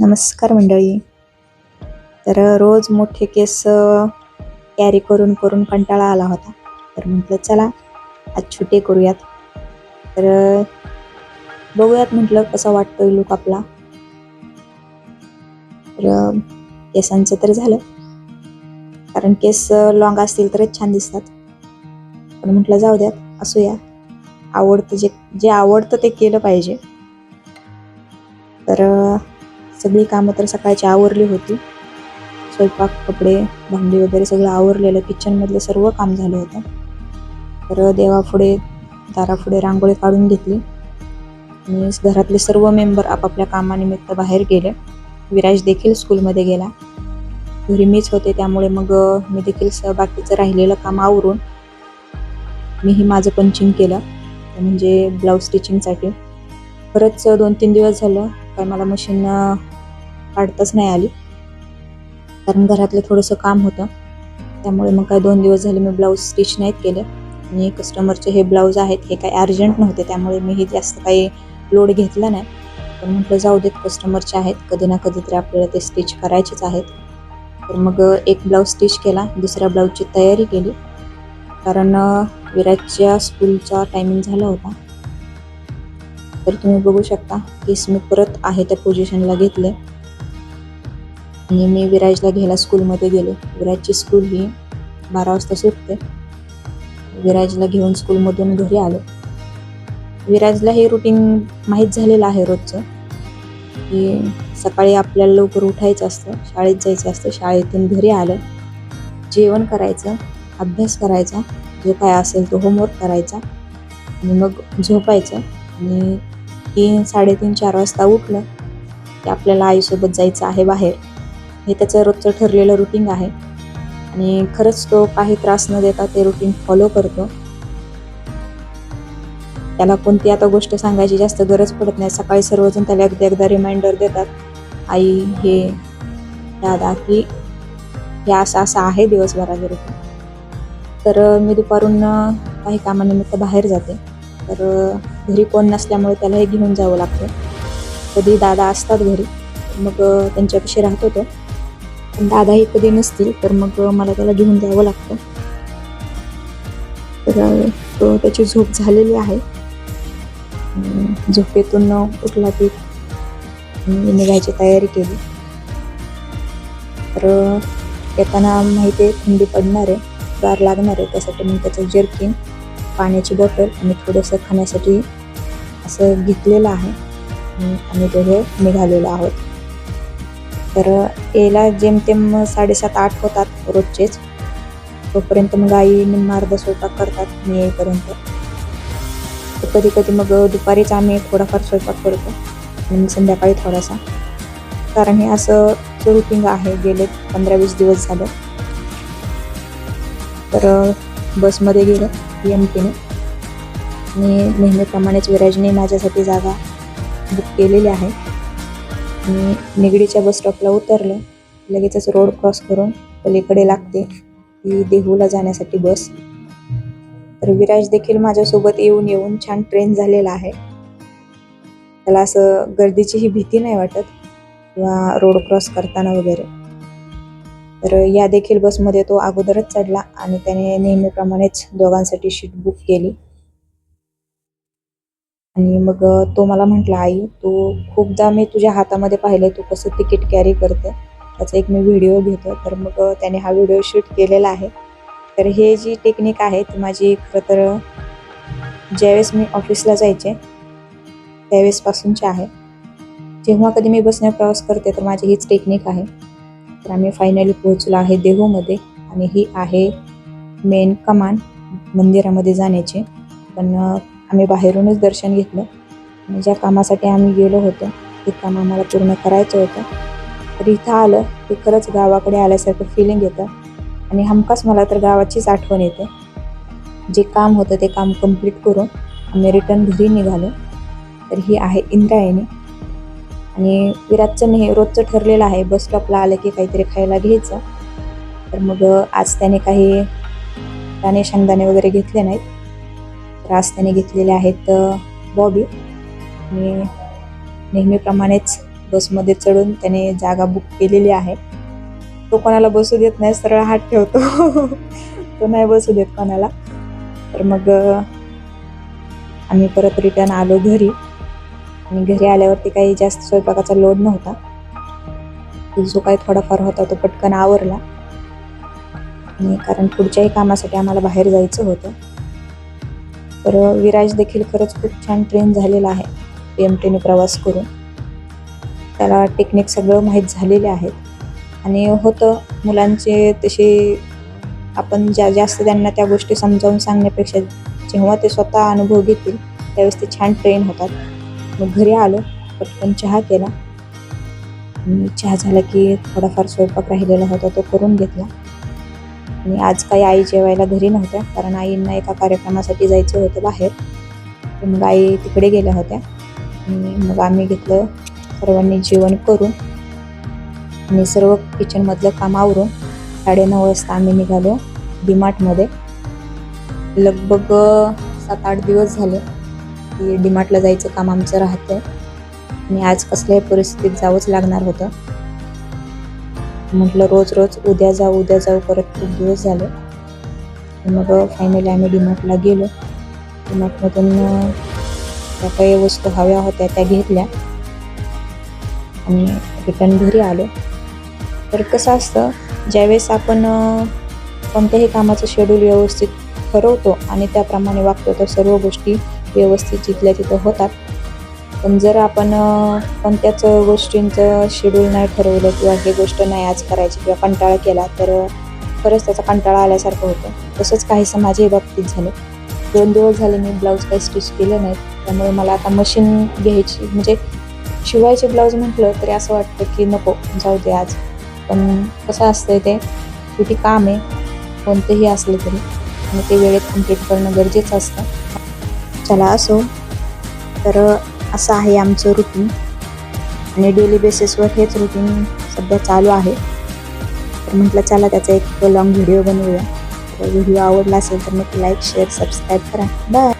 नमस्कार मंडळी. तर रोज मोठे केस कॅरी करून करून कंटाळा आला होता. तर म्हटलं चला आज छोटे करूयात. तर बघूयात म्हटलं कसा वाटतोय लुक आपला. तर केसांचं तर झालं. कारण केस लॉंग असतील तरच छान दिसतात. पण म्हटलं जाऊ द्यात असूया. आवडतं जे जे आवडतं ते केलं पाहिजे. तर सगळी कामं तर सकाळची आवरली होती. स्वयंपाक कपडे भांडी वगैरे सगळं आवरलेलं. किचनमधलं सर्व काम झालं होतं. तर देवापुढे दारापुढे रांगोळी काढून घेतली. आणि घरातले सर्व मेंबर आपापल्या कामानिमित्त बाहेर गेले. विराज देखील स्कूलमध्ये गेला. घरी मीच होते त्यामुळे मग मी देखील स बाकीचं राहिलेलं काम आवरून मीही माझं पंचिंग केलं. म्हणजे ब्लाऊज स्टिचिंगसाठी खरंच दोन तीन दिवस झालं काय मला मशीन काढताच नाही आली. कारण घरातलं थोडंसं काम होतं. त्यामुळे मग काय दोन दिवस झाले मी ब्लाऊज स्टिच नाहीत केले. आणि कस्टमरचे हे ब्लाऊज आहेत हे काही अर्जंट नव्हते. त्यामुळे मीही जास्त काही लोड घेतला नाही. पण म्हटलं जाऊ देत कस्टमरचे आहेत. कधी ना कधी तरी आपल्याला ते स्टिच करायचेच आहेत. तर मग एक ब्लाऊज स्टिच केला. दुसऱ्या ब्लाऊजची तयारी केली. कारण विराजच्या स्कूलचा टायमिंग झाला होता. तर तुम्ही बघू शकता केस मी परत आहे त्या पोझिशनला घेतले. आणि मी विराजला घ्यायला स्कूलमध्ये गेले. विराजची स्कूल ही बारा वाजता सुटते. विराजला घेऊन स्कूलमधून घरी आलो. विराजला हे रुटीन माहीत झालेलं आहे रोजचं की सकाळी आपल्याला लवकर उठायचं असतं शाळेत जायचं असतं शाळेतून घरी आलं जेवण करायचं अभ्यास करायचा जो काय असेल तो होमवर्क करायचा आणि मग झोपायचं. आणि तीन साडेतीन चार वाजता उठलं की आपल्याला आईसोबत जायचं आहे बाहेर. हे त्याचं रोजचं ठरलेलं रुटीन आहे. आणि खरंच तो काही त्रास न देता ते रुटीन फॉलो करतो. त्याला कोणती आता गोष्ट सांगायची जास्त गरज पडत नाही. सकाळी सर्वजण त्याला एकदा एकदा रिमाइंडर देतात. आई हे दादा की हे असं असं आहे दिवसभराचे रुटीन तर मी दुपारून काही कामानिमित्त बाहेर जाते. तर घरी कोण नसल्यामुळे त्याला हे घेऊन जावं लागतं. कधी दादा असतात घरी मग त्यांच्यापाशी राहत होतो. पण दादाही कधी नसतील तर मग मला त्याला घेऊन द्यावं लागतं. तर तो त्याची झोप झालेली आहे. झोपेतून उठला की मी निघायची तयारी केली. तर येताना माहिती आहे थंडी पडणार आहे गार लागणार आहे त्यासाठी मी त्याचं जर्किन पाण्याची बॉटल आणि थोडंसं खाण्यासाठी असं घेतलेलं आहे. आणि आम्ही दोघं निघालेलो आहोत. तर याला जेमतेम साडेसात आठ होतात रोजचेच. तोपर्यंत मग आई निम्मा अर्धा स्वयंपाक करतात मी येईपर्यंत. तर कधी कधी मग दुपारीच आम्ही थोडाफार स्वयंपाक करतो. आणि संध्याकाळी थोडासा. कारण हे असं रुटीन आहे गेले पंधरा वीस दिवस झालं. तर बसमध्ये गेलं पी एम टीने मी नेहमीप्रमाणेच विराजने माझ्यासाठी जागा बुक केलेली आहे. मी निगडीच्या बस उतरले. लगेचच रोड क्रॉस करून पलीकडे लागते ती देहूला जाण्यासाठी बस तर विराज देखील माझ्यासोबत येऊन येऊन छान ट्रेन झालेला आहे. त्याला असं गर्दीची ही भीती नाही वाटत किंवा रोड क्रॉस करताना वगैरे. तर या देखील बसमध्ये तो अगोदरच चढला आणि त्याने नेहमीप्रमाणेच दोघांसाठी शीट बुक केली. आणि मग तो मला म्हटला आई तू खूपदा मी तुझ्या हातामध्ये पाहिलं तू कसं तिकीट कॅरी करते त्याचा एक मी व्हिडिओ घेतो तर मग त्याने हा व्हिडिओ शूट केलेला आहे. तर हे जी टेक्निक आहे ती माझी खरं तर ज्यावेळेस मी ऑफिसला जायचे त्यावेळेसपासूनची आहे. जेव्हा कधी मी बसने प्रवास करते तर माझी हीच टेक्निक आहे. तर आम्ही फायनली पोहोचलो आहे देहूमध्ये आणि ही आहे मेन कमान मंदिरामध्ये जाण्याची. पण आम्ही बाहेरूनच दर्शन घेतलं. आणि ज्या कामासाठी आम्ही गेलो होतो ते काम आम्हाला पूर्ण करायचं होतं. तर इथं आलं की खरंच गावाकडे आल्यासारखं फिलिंग येतं. आणि हमखास मला तर गावाचीच आठवण येते. जे काम होतं ते काम कंप्लीट करून आम्ही रिटर्न घरी निघालो. तर ही आहे इंद्रायणी. आणि विराटचं नेह रोजचं ठरलेलं आहे बस स्टॉपला आलं की काहीतरी खायला घ्यायचं. तर मग आज त्याने काही दाणे शेंगदाणे वगैरे घेतले नाहीत. तर त्याने घेतलेले आहेत बॉबी आणि नेहमीप्रमाणेच बसमध्ये चढून त्याने जागा बुक केलेली आहे. तो कोणाला बसू देत नाही सरळ हात ठेवतो. तो नाही बसू देत कोणाला. तर मग आम्ही परत रिटर्न आलो घरी. आणि घरी आल्यावरती काही जास्त स्वयंपाकाचा लोड नव्हता. जो काही थोडाफार होता तो पटकन आवरला. आणि कारण पुढच्याही कामासाठी आम्हाला बाहेर जायचं होतं. तर विराज देखील खरंच खूप छान ट्रेन झालेला आहे पी एम टीने प्रवास करून. त्याला टेक्निक सगळं माहीत झालेले आहेत. आणि होतं मुलांचे तसे आपण ज्या जास्त त्यांना त्या गोष्टी समजावून सांगण्यापेक्षा जेव्हा ते स्वतः अनुभव घेतील त्यावेळेस ते छान ट्रेन होतात. मग घरी आलो पटकन चहा केला. चहा झाला की थोडाफार स्वयंपाक राहिलेला होता तो करून घेतला. आणि आज काही आई जेवायला घरी नव्हत्या कारण आईंना एका कार्यक्रमासाठी जायचं होतं बाहेर. मग आई तिकडे गेल्या होत्या. आणि मग आम्ही घेतलं सर्वांनी जेवण करून. आणि सर्व किचनमधलं काम आवरून साडेनऊ वाजता आम्ही निघालो डीमार्टमध्ये. लगभग सात आठ दिवस झाले की डीमार्टला जायचं काम आमचं राहतं आणि आज कसल्याही परिस्थितीत जावंच लागणार होतं. म्हटलं रोज रोज उद्या जाऊ उद्या जाऊ. करत खूप दिवस झाले. मग फायनली आम्ही डीमार्टला गेलो. डीमार्टमधून त्या काही वस्तू हव्या होत्या त्या घेतल्या. आणि रिटर्न घरी आलो. तर कसं असतं ज्यावेळेस आपण कोणत्याही कामाचं शेड्यूल व्यवस्थित ठरवतो आणि त्याप्रमाणे वागतो तर सर्व गोष्टी व्यवस्थित जिथल्या तिथं होतात. पण जर आपण कोणत्याच गोष्टींचं शेड्यूल नाही ठरवलं किंवा हे गोष्ट नाही आज करायची किंवा कंटाळा केला तर खरंच त्याचा कंटाळा आल्यासारखं होतं. तसंच काहीसं माझ्याही बाबतीत झालं. दोन दिवस झाले मी ब्लाऊज काही स्टिच केलं नाही. त्यामुळे मला आता मशीन घ्यायची म्हणजे शिवायचे ब्लाऊज म्हटलं तरी असं वाटतं की नको जाऊ दे आज. पण कसं असतंय ते किती काम आहे कोणतेही असलं तरी. आणि ते वेळेत कंप्लीट करणं गरजेचं असतं. चला असो. तर असं आहे आमचं रुटीन आणि डेली बेसिसवर हेच रुटीन सध्या चालू आहे. तर म्हटलं चला त्याचा एक लॉंग व्हिडिओ बनवूया. व्हिडिओ आवडला असेल तर नक्की लाईक शेअर सबस्क्राईब करा. बाय